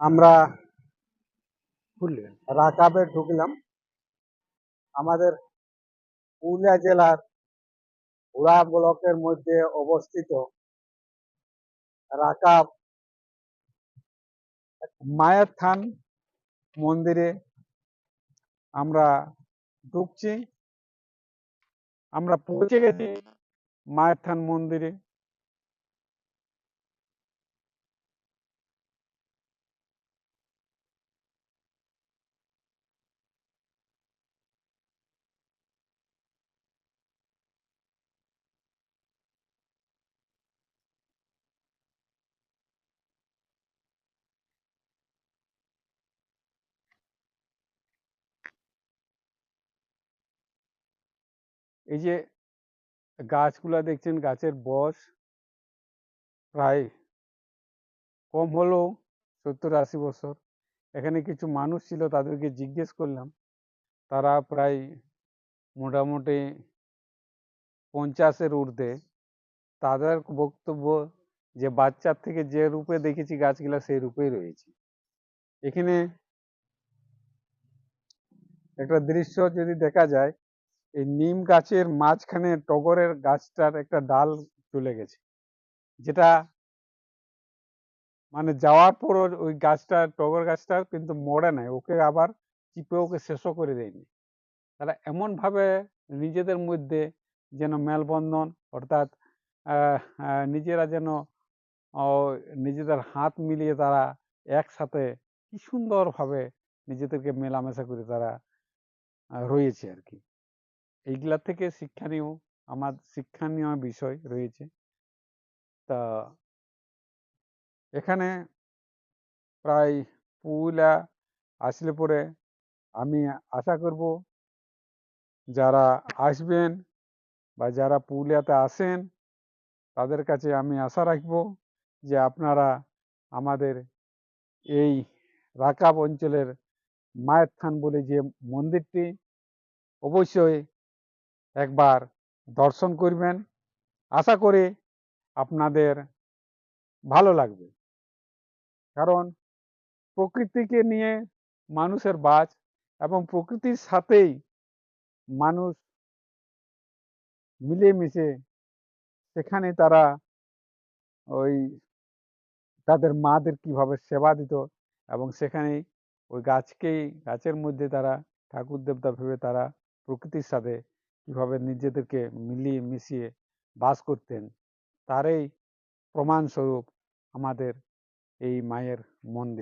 আমরা রাকাবে ঢুকলাম। আমাদের পুরুলিয়া জেলার উড়া ব্লকের মধ্যে অবস্থিত রাকাব মায়ের থান মন্দিরে আমরা ঢুকছি। আমরা পৌঁছে গেছি মায়ের থান মন্দিরে। এই যে, গাছগুলা দেখছেন, গাছের বয়স প্রায় কম হলেও সত্তর আশি বছর। এখানে কিছু মানুষ ছিল, তাদেরকে জিজ্ঞেস করলাম। তারা প্রায় মোটামুটি পঞ্চাশের ঊর্ধ্বে। তাদের বক্তব্য যে, বাচ্চার থেকে যে রূপে দেখেছি গাছগুলা, সেই রূপেই রয়েছে। এখানে একটা দৃশ্য যদি দেখা যায় এই নিম গাছের মাঝখানে টগরের গাছটার একটা ডাল চলে গেছে। যেটা মানে যাওয়ার পর ওই গাছটা, টগর গাছটা কিন্তু মরে নাই। ওকে আবার চিপে ওকে শেষও করে দেয়নি। তারা এমন ভাবে নিজেদের মধ্যে যেন মেলবন্ধন, অর্থাৎ নিজেরা যেন নিজেদের হাত মিলিয়ে তারা একসাথে কি সুন্দরভাবে নিজেদেরকে মেলামেশা করে তারা রয়েছে আর কি। এইগুলা থেকে শিক্ষণীয় আমার শিক্ষণীয় বিষয় রয়েছে। তা এখানে প্রায় পুরুলিয়া আসলে পরে আমি আশা করব যারা আসবেন বা যারা পুরুলিয়াতে আসেন তাদের কাছে আমি আশা রাখব যে আপনারা আমাদের এই রাকাব অঞ্চলের মায়ের থান বলে যে মন্দিরটি অবশ্যই একবার দর্শন করবেন। আশা করি আপনাদের ভালো লাগবে। কারণ প্রকৃতিকে নিয়ে মানুষের বাস এবং প্রকৃতির সাথেই মানুষ মিলেমিশে সেখানে তারা ওই তাদের মাদের কীভাবে সেবা দিত এবং সেখানেই ওই গাছকেই, গাছের মধ্যে তারা ঠাকুর দেবতা ভেবে তারা প্রকৃতির সাথে কীভাবে নিজেদেরকে মিলিয়ে মিশিয়ে বাস করতেন তারই প্রমাণস্বরূপ আমাদের এই মায়ের মন্দির।